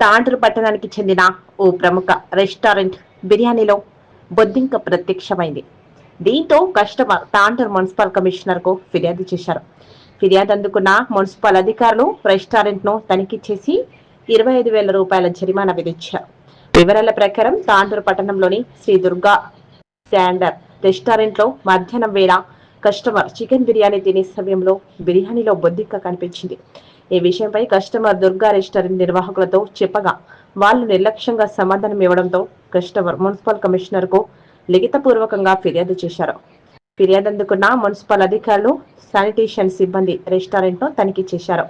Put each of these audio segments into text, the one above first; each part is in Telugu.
తాండూరు పట్టణానికి చెందిన ఓ ప్రముఖ రెస్టారెంట్ బిర్యానీలో బొద్దింక ప్రత్యక్షమైంది. దీంతో కస్టమర్ తాండూరు మున్సిపల్ కమిషనర్కు ఫిర్యాదు చేశారు. ఫిర్యాదు అందుకున్న మున్సిపల్ అధికారులు రెస్టారెంట్ను తనిఖీ చేసి ఇరవై ఐదు వేల రూపాయల జరిమానా విధించారు. వివరాల ప్రకారం తాండూరు పట్టణంలోని శ్రీ దుర్గా స్టాండర్ రెస్టారెంట్లో మధ్యాహ్నం వేళ కస్టమర్ చికెన్ బిర్యానీ తినే సమయంలో బిర్యానీలో బొద్దిక్క కనిపించింది. ఈ విషయంపై కస్టమర్ దుర్గా రెస్టారెంట్ నిర్వాహకులతో చెప్పగా వాళ్ళు నిర్లక్ష్యంగా సమాధానం ఇవ్వడంతో కస్టమర్ మున్సిపల్ కమిషనర్కు లిఖితపూర్వకంగా ఫిర్యాదు చేశారు. ఫిర్యాదు అందుకున్న మున్సిపల్ అధికారులు శానిటేషన్ సిబ్బంది రెస్టారెంట్ను తనిఖీ చేశారు.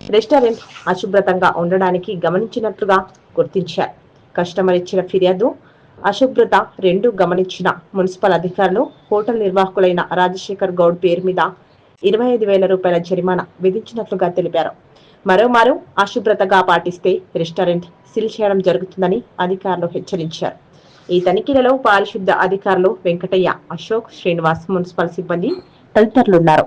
రెస్టారెంట్ అశుభ్రతంగా ఉండడానికి గమనించినట్లుగా గుర్తించారు. కస్టమర్ ఇచ్చిన ఫిర్యాదు అశుభ్రత రెండు గమనించిన. మున్సిపల్ అధికారులు హోటల్ నిర్వాహకులైన రాజశేఖర్ గౌడ్ పేరు మీద ఇరవై ఐదు వేల రూపాయల జరిమానా విధించినట్లుగా తెలిపారు. మరోమారు అశుభ్రతగా పాటిస్తే రెస్టారెంట్ సీల్ చేయడం జరుగుతుందని అధికారులు హెచ్చరించారు. ఈ తనిఖీలలో పారిశుద్ధ అధికారులు వెంకటయ్య అశోక్ శ్రీనివాస్ మున్సిపల్ సిబ్బంది తదితరులున్నారు.